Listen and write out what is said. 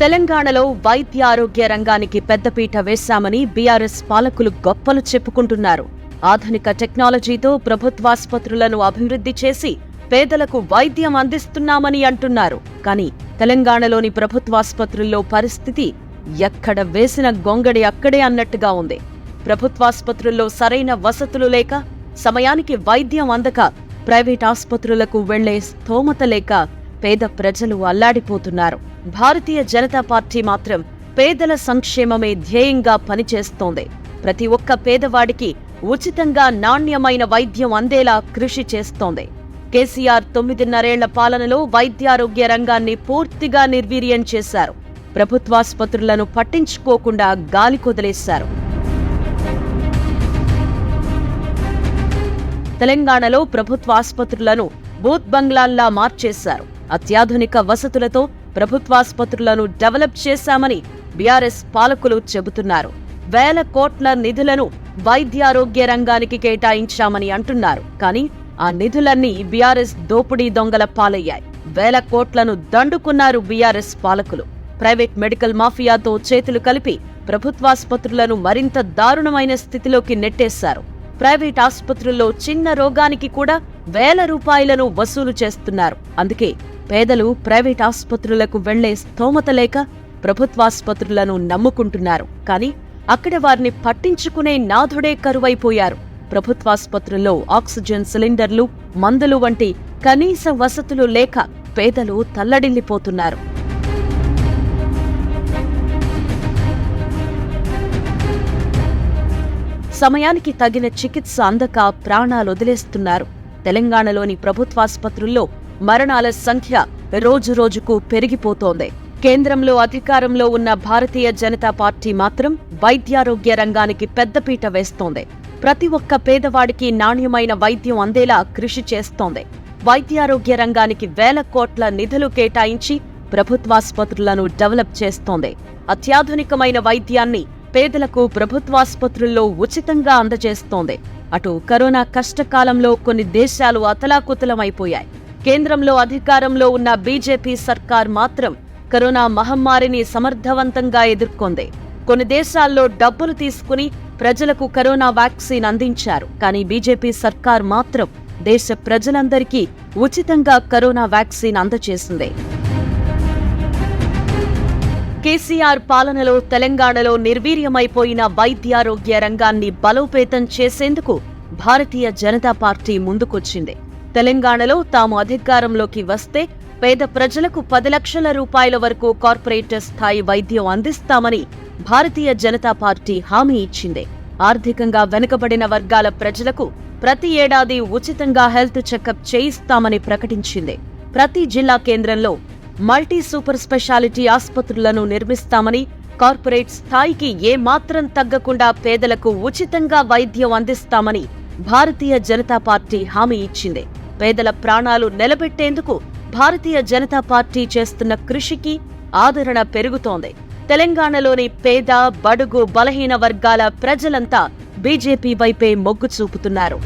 తెలంగాణలో వైద్య ఆరోగ్య రంగానికి పెద్దపీట వేశామని బీఆర్ఎస్ పాలకులు గొప్పలు చెప్పుకుంటున్నారు. ఆధునిక టెక్నాలజీతో ప్రభుత్వాసుపత్రులను అభివృద్ధి చేసి పేదలకు వైద్యం అందిస్తున్నామని అంటున్నారు. కానీ తెలంగాణలోని ప్రభుత్వాసుపత్రుల్లో పరిస్థితి ఎక్కడ వేసిన గొంగడి అక్కడే అన్నట్టుగా ఉంది. ప్రభుత్వాసుపత్రుల్లో సరైన వసతులు లేక సమయానికి వైద్యం అందక ప్రైవేట్ ఆసుపత్రులకు వెళ్ళే స్థోమత లేక పేద ప్రజలు అల్లాడిపోతున్నారు. భారతీయ జనతా పార్టీ మాత్రం పేదల సంక్షేమమే ధ్యేయంగా పనిచేస్తోంది. ప్రతి ఒక్క పేదవాడికి ఉచితంగా నాణ్యమైన వైద్యం అందేలా కృషి చేస్తోంది. కేసీఆర్ తొమ్మిదిన్నరేళ్ళ పాలనలో వైద్యారోగ్య రంగాన్ని పూర్తిగా నిర్వీర్యం చేశారు. ప్రభుత్వాసుపత్రులను పట్టించుకోకుండా గాలి కొదిలేశారు. తెలంగాణలో ప్రభుత్వ ఆసుపత్రులను బూత్ బంగ్లాల్లా మార్చేశారు. అత్యాధునిక వసతులతో ప్రభుత్వాసుపత్రులను డెవలప్ చేశామని బీఆర్ఎస్ పాలకులు చెబుతున్నారు. వేల కోట్ల నిధులను వైద్యారోగ్య రంగానికి కేటాయించామని అంటున్నారు. కానీ ఆ నిధులన్నీ బీఆర్ఎస్ దోపిడీ దొంగల పాలయ్యాయి. వేల కోట్లను దండుకున్నారు బీఆర్ఎస్ పాలకులు. ప్రైవేట్ మెడికల్ మాఫియాతో చేతులు కలిపి ప్రభుత్వాసుపత్రులను మరింత దారుణమైన స్థితిలోకి నెట్టేశారు. ప్రైవేట్ ఆసుపత్రుల్లో చిన్న రోగానికి కూడా వేల రూపాయలను వసూలు చేస్తున్నారు. అందుకే పేదలు ప్రైవేట్ ఆసుపత్రులకు వెళ్ళే స్తోమత లేక ప్రభుత్వాసుపత్రులను నమ్ముకుంటున్నారు. కానీ అక్కడ వారిని పట్టించుకునే నాథుడే కరువైపోయారు. ప్రభుత్వాసుపత్రుల్లో ఆక్సిజన్ సిలిండర్లు మందులు వంటి కనీస వసతులు లేక పేదలు తల్లడిల్లిపోతున్నారు. సమయానికి తగిన చికిత్స అందక ప్రాణాలు వదిలేస్తున్నారు. తెలంగాణలోని ప్రభుత్వాసుపత్రుల్లో మరణాల సంఖ్య రోజురోజుకు పెరిగిపోతోంది. కేంద్రంలో అధికారంలో ఉన్న భారతీయ జనతా పార్టీ మాత్రం వైద్యారోగ్య రంగానికి పెద్దపీట వేస్తోంది. ప్రతి ఒక్క పేదవాడికి నాణ్యమైన వైద్యం అందేలా కృషి చేస్తోంది. వైద్యారోగ్య రంగానికి వేల కోట్ల నిధులు కేటాయించి ప్రభుత్వాసుపత్రులను డెవలప్ చేస్తోంది. అత్యాధునికమైన వైద్యాన్ని పేదలకు ప్రభుత్వాసుపత్రుల్లో ఉచితంగా అందజేస్తోంది. అటు కరోనా కష్టకాలంలో కొన్ని దేశాలు అతలాకుతలమైపోయాయి. కేంద్రంలో అధికారంలో ఉన్న బీజేపీ సర్కార్ మాత్రం కరోనా మహమ్మారిని సమర్థవంతంగా ఎదుర్కొంది. కొన్ని దేశాల్లో డబ్బులు తీసుకుని ప్రజలకు కరోనా వ్యాక్సిన్ అందించారు. కానీ బీజేపీ సర్కార్ మాత్రం దేశ ప్రజలందరికీ ఉచితంగా కరోనా వ్యాక్సిన్ అందజేసింది కేసీఆర్ పాలనలో తెలంగాణలో నిర్వీర్యమైపోయిన వైద్యారోగ్య రంగాన్ని బలోపేతం చేసేందుకు భారతీయ జనతా పార్టీ ముందుకొచ్చింది. తెలంగాణలో తాము అధికారంలోకి వస్తే పేద ప్రజలకు పది లక్షల రూపాయల వరకు కార్పొరేట్ స్థాయి వైద్యం అందిస్తామని భారతీయ జనతా పార్టీ హామీ ఇచ్చింది. ఆర్థికంగా వెనుకబడిన వర్గాల ప్రజలకు ప్రతి ఏడాది ఉచితంగా హెల్త్ చెకప్ చేయిస్తామని ప్రకటించింది. ప్రతి జిల్లా కేంద్రంలో మల్టీ సూపర్ స్పెషాలిటీ ఆసుపత్రులను నిర్మిస్తామని కార్పొరేట్ స్థాయికి ఏ మాత్రం తగ్గకుండా పేదలకు ఉచితంగా వైద్యం అందిస్తామని భారతీయ జనతా పార్టీ హామీ ఇచ్చింది. పేదల ప్రాణాలు నిలబెట్టేందుకు భారతీయ జనతా పార్టీ చేస్తున్న కృషికి ఆదరణ పెరుగుతోంది. తెలంగాణలోని పేద బడుగు బలహీన వర్గాల ప్రజలంతా బీజేపీ వైపే మొగ్గు చూపుతున్నారు.